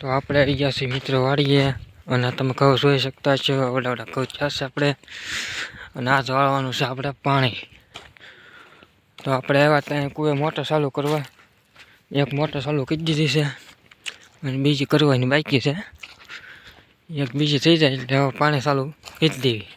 તો આપણે આવી ગયા મિત્રો વાળીએ અને તમે કહું જોઈ શકતા છો, ઓલા ઓલા કહું થશે આપણે. અને આ વાળવાનું છે આપણે પાણી. તો આપણે આવ્યા ત્યાં કુએ મોટર ચાલુ કરવા. એક મોટર ચાલુ કરી દીધી છે અને બીજી કરવાની બાકી છે. એક બીજી થઈ જાય એટલે પાણી ચાલુ કરી દેવી.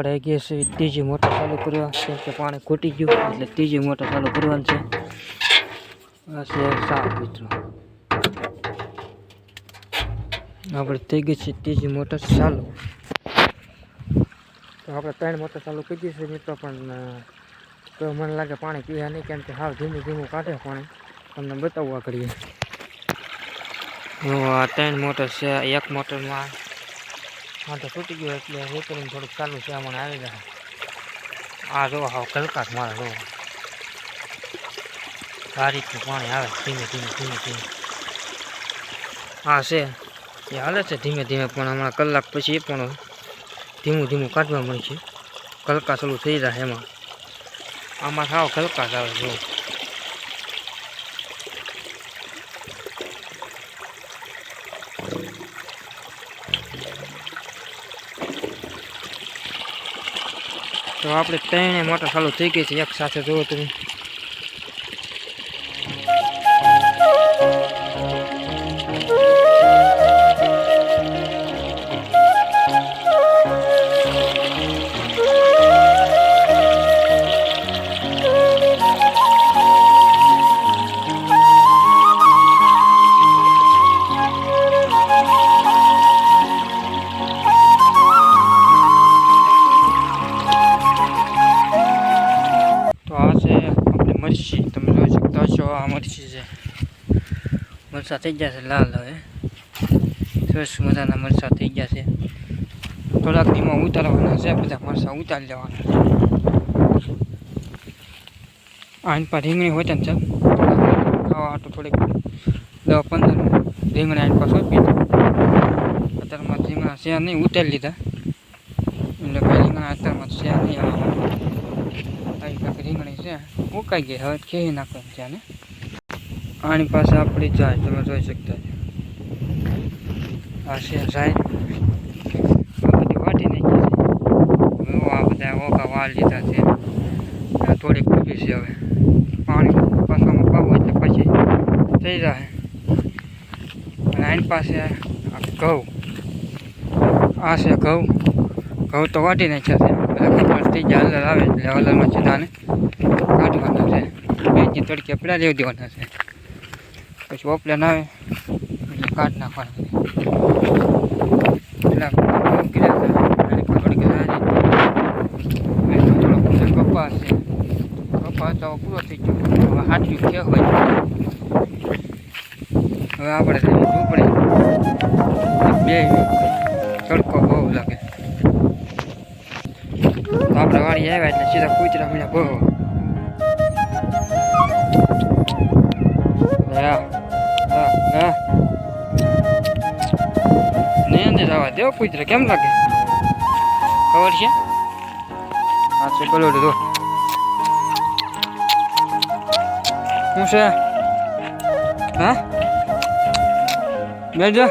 આપણે આવી ગયા છે. ત્રીજી મોટર ચાલુ કરવા કેમ કે પાણી ખૂટી ગયું એટલે ત્રીજી મોટર ચાલુ કરવાની છે. આ છે સાત મિત્રો. આપણે થઈ ગઈ છે ત્રીજી મોટર ચાલુ. તો આપણે ત્રણ મોટર ચાલુ કરી દઈએ છે મિત્રો, પણ તો મને લાગે પાણી પીવા નહીં, કેમ કે હાવ ધીમું ધીમું કાઢે પાણી. તમને બતાવવા કરીએ હું આ ત્રણ મોટર છે, એક મોટરમાં તો તૂટી ગયો એટલે રેપરિંગ થોડુંક ચાલુ છે મને આવી જાય આ જો હાવ કલકાત મારે જો આ રીતનું પાણી આવે, ધીમે ધીમે ધીમે ધીમે. હા છે, એ હાલે છે ધીમે ધીમે, પણ હમણાં કલાક પછી એ પણ ધીમું ધીમું કાઢવા મળે છે. કલકા ચાલુ થઈ જાય એમાં. આમાં સાવ કલકાત આવે જો તો આપણે ત્રણે મોટર ચાલુ થઈ ગઈ છે. એક સાથે જોવો તમે. આ મરચી છે મરચા થઈ ગયા છે, લાલ હવે. સરસ મજાના મરચા થઈ ગયા છે. થોડાક દીમાં ઉતારવાના છે, બધા મરચા ઉતારી લેવાના આની પર રીંગણી હોય ને છે ખાવા તો થોડીક દસ પંદર રીંગણા આની પાસે સોંપી અત્યારમાં રીંગણા છે નહીં ઉતારી લીધા. એટલે રીંગણા અત્યારમાં છે નહીં આવવાના છે ઉકાઈ ગઈ હવે ખેહી નાખો ત્યાં આને. પાસે આપણી જાય, તમે જોઈ શકતા આ છે બધી વાટી નાખી છે. બધા ઓકા વાળ લીધા છે. થોડીક ઊભી છે હવે. પાણી પાછામાં પાવું એટલે પછી થઈ જાય. અને આની પાસે ઘઉં. આ છે ઘઉં. ઘઉં તો વાટી નાખ્યા છે. એટલે કપાસ જાલ આવે એટલે હલરમાં છે દાને કાઢવાના છે. બેજી તડકે પેલા લેવ દેવાના છે. પછી ઓપલેન આવે એટલે કાઢ નાખવાના. કપાસ છે. કપાસ તો પૂરો થઈ ગયો. કહેવાય હવે આપણે પડે, બે તડકો બહુ લાગે. વાળી આવ્યા એટલે સીધા કૂતરા મળ્યા બહુ હા હા હા ને અંદર જવા દેવો કૂતરા, કેમ લાગે? ખબર છે? હા, છે, બોલો તો શું છે? હા? બેજો